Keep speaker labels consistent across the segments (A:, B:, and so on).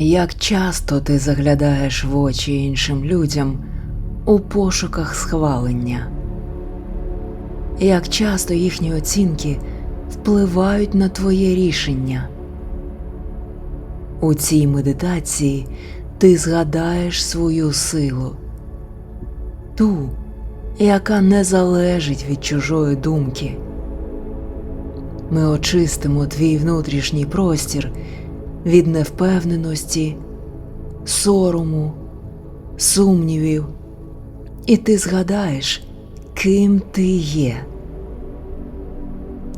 A: Як часто ти заглядаєш в очі іншим людям у пошуках схвалення? Як часто їхні оцінки впливають на твоє рішення? У цій медитації ти згадаєш свою силу, ту, яка не залежить від чужої думки. Ми очистимо твій внутрішній простір від невпевненості, сорому, сумнівів, і ти згадаєш, ким ти є.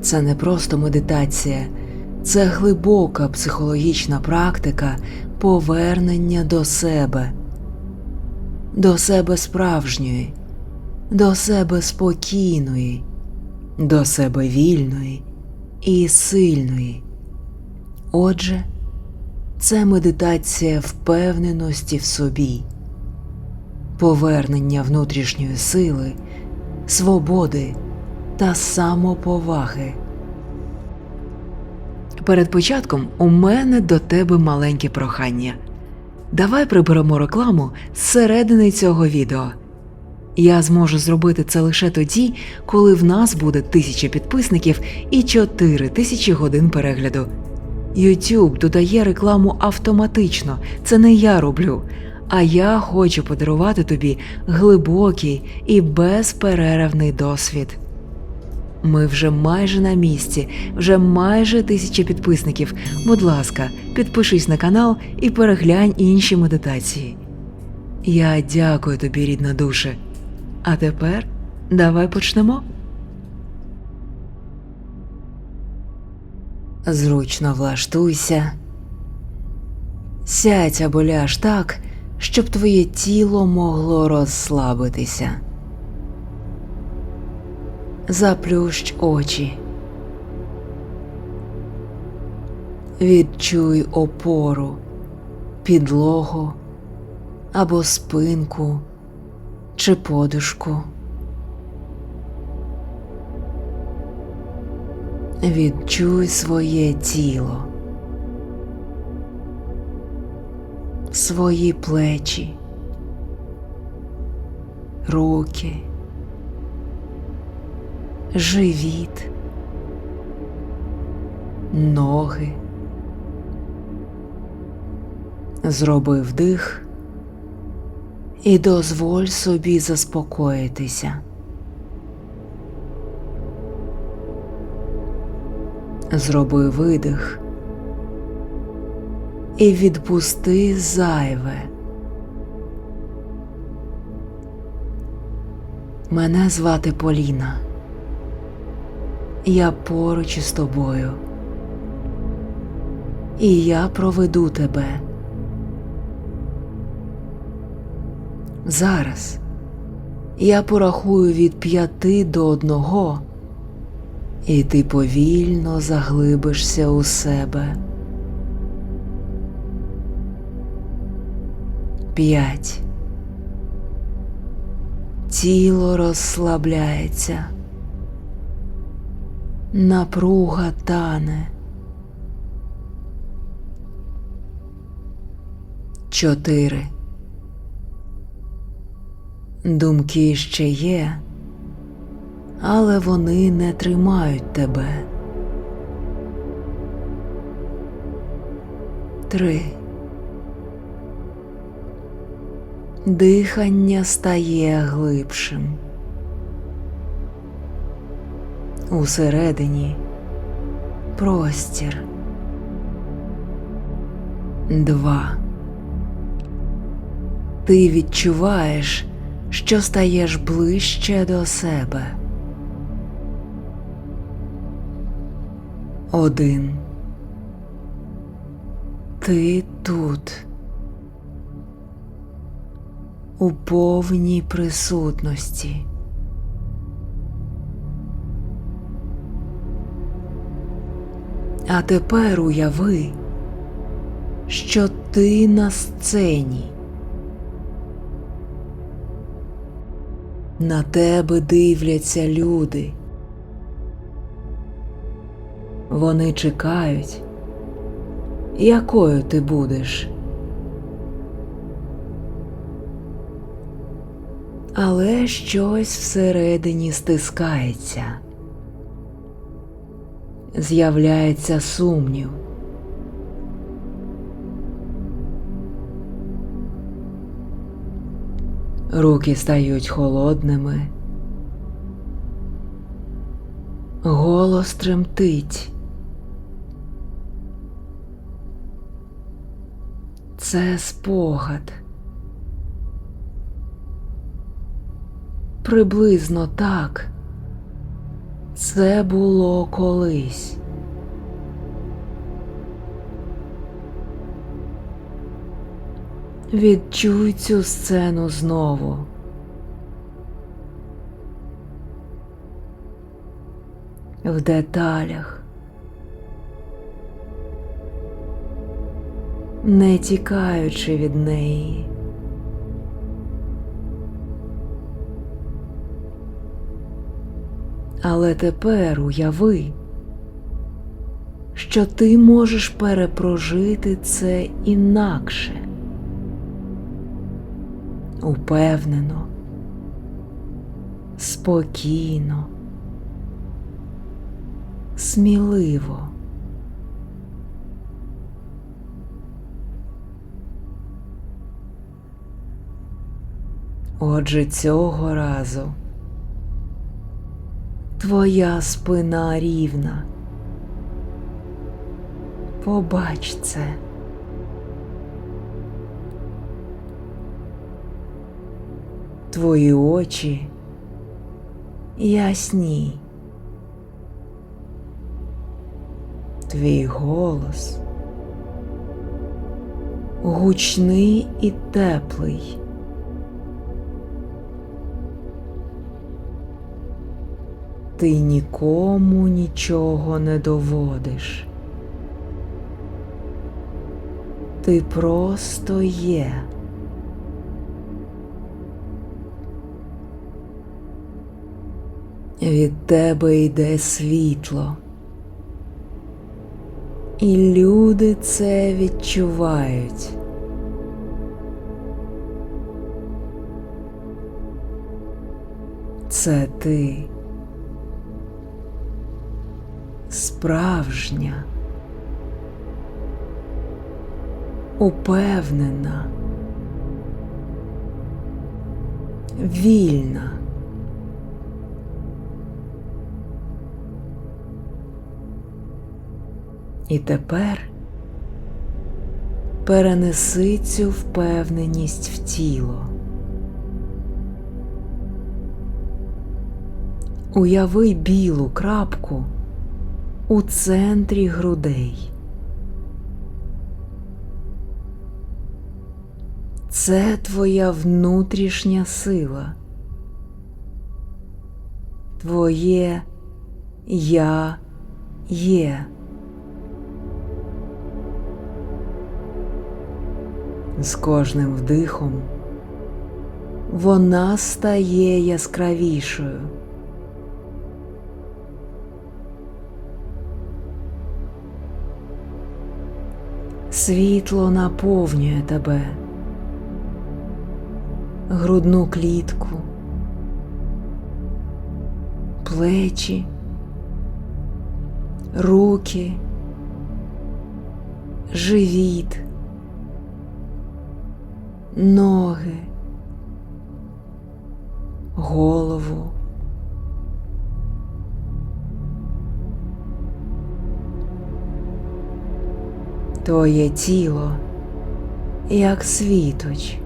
A: Це не просто медитація, це глибока психологічна практика повернення до себе, до себе справжньої, до себе спокійної, до себе вільної і сильної. Отже, це медитація впевненості в собі, повернення внутрішньої сили, свободи та самоповаги. Перед початком у мене до тебе маленьке прохання. Давай приберемо рекламу зсередини цього відео. Я зможу зробити це лише тоді, коли в нас буде тисяча підписників і чотири тисячі годин перегляду. YouTube додає рекламу автоматично, це не я роблю. А я хочу подарувати тобі глибокий і безперервний досвід. Ми вже майже на місці, вже майже тисяча підписників. Будь ласка, підпишись на канал і переглянь інші медитації. Я дякую тобі, рідна душе. А тепер давай почнемо. Зручно влаштуйся. Сядь або ляж так, щоб твоє тіло могло розслабитися. Заплющ очі. Відчуй опору, підлогу або спинку чи подушку. Відчуй своє тіло, свої плечі, руки, живіт, ноги. Зроби вдих і дозволь собі заспокоїтися. Зроби видих і відпусти зайве. Мене звати Поліна. Я поруч із тобою. І я проведу тебе. Зараз я порахую від п'яти до одного, і ти повільно заглибишся у себе. П'ять. Тіло розслабляється. Напруга тане. Чотири. Думки ще є, але вони не тримають тебе. Три. Дихання стає глибшим. Усередині простір. Два. Ти відчуваєш, що стаєш ближче до себе. Один. Ти тут. У повній присутності. А тепер уяви, що ти на сцені. На тебе дивляться люди. Вони чекають, якою ти будеш. Але щось всередині стискається, з'являється сумнів. Руки стають холодними, голос тремтить. Це спогад. Приблизно так. Це було колись. Відчуй цю сцену знову. В деталях. Не тікаючи від неї. Але тепер уяви, що ти можеш перепрожити це інакше, упевнено, спокійно, сміливо. Отже, цього разу твоя спина рівна. Побач це. Твої очі ясні. Твій голос гучний і теплий. Ти нікому нічого не доводиш. Ти просто є. Від тебе йде світло. І люди це відчувають. Це ти справжня, упевнена, вільна. І тепер перенеси цю впевненість в тіло. Уяви білу крапку у центрі грудей. Це твоя внутрішня сила, твоє я є. З кожним вдихом вона стає яскравішою. Світло наповнює тебе, грудну клітку, плечі, руки, живіт, ноги, голову. Твоє тіло, як світоч,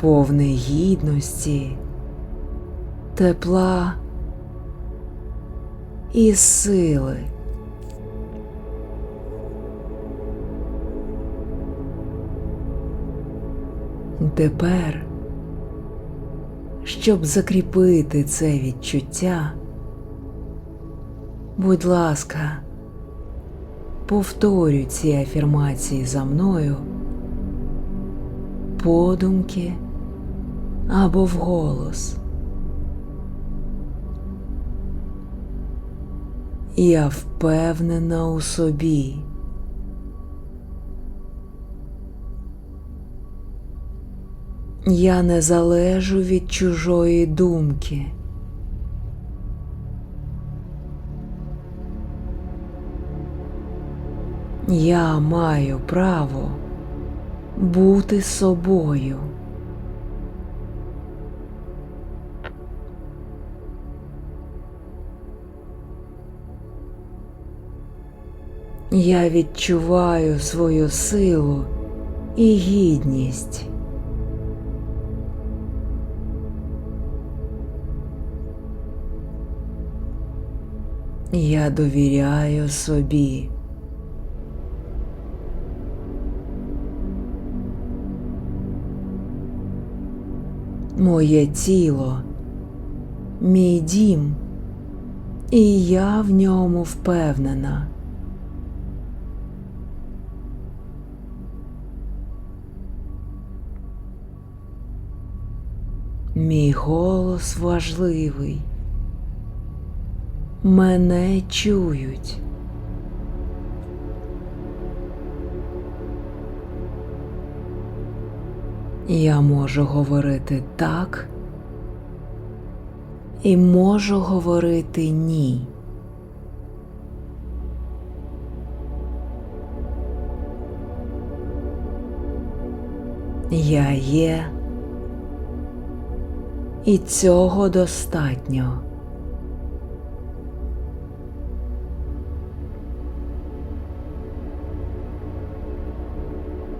A: повне гідності, тепла і сили. Тепер, щоб закріпити це відчуття, будь ласка, повторюй ці афірмації за мною, подумки або вголос. Я впевнена у собі. Я не залежу від чужої думки. Я маю право бути собою. Я відчуваю свою силу і гідність. Я довіряю собі. Моє тіло, мій дім, і я в ньому впевнена. Мій голос важливий. Мене чують. Я можу говорити так і можу говорити ні. Я є, і цього достатньо.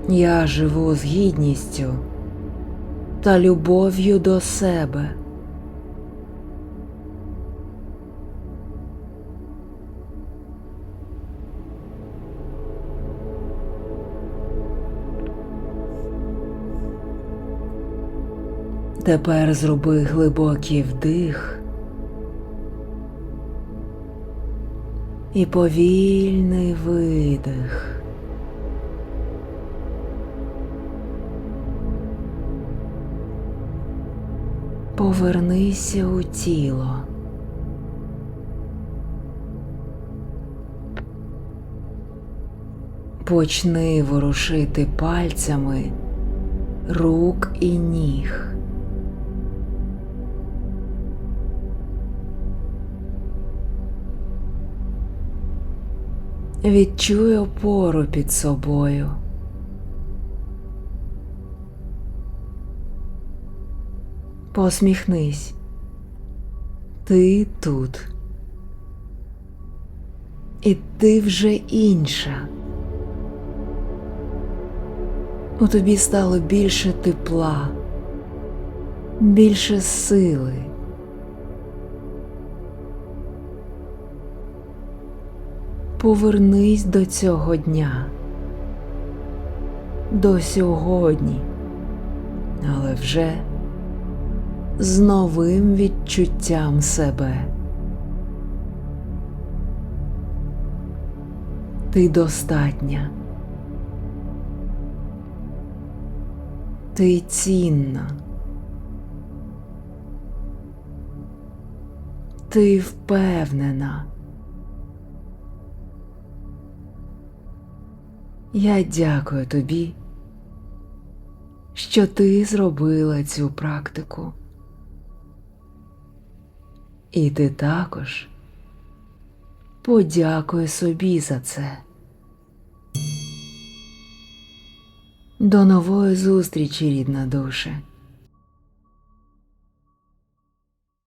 A: Я живу з гідністю та любов'ю до себе. Тепер зроби глибокий вдих і повільний видих. Повернися у тіло. Почни ворушити пальцями рук і ніг. Відчуй опору під собою. Посміхнись. Ти тут. І ти вже інша. У тобі стало більше тепла, більше сили. Повернись до цього дня, до сьогодні, але вже з новим відчуттям себе. Ти достатня. Ти цінна. Ти впевнена. Я дякую тобі, що ти зробила цю практику. І ти також подякуй собі за це. До нової зустрічі, рідна душе.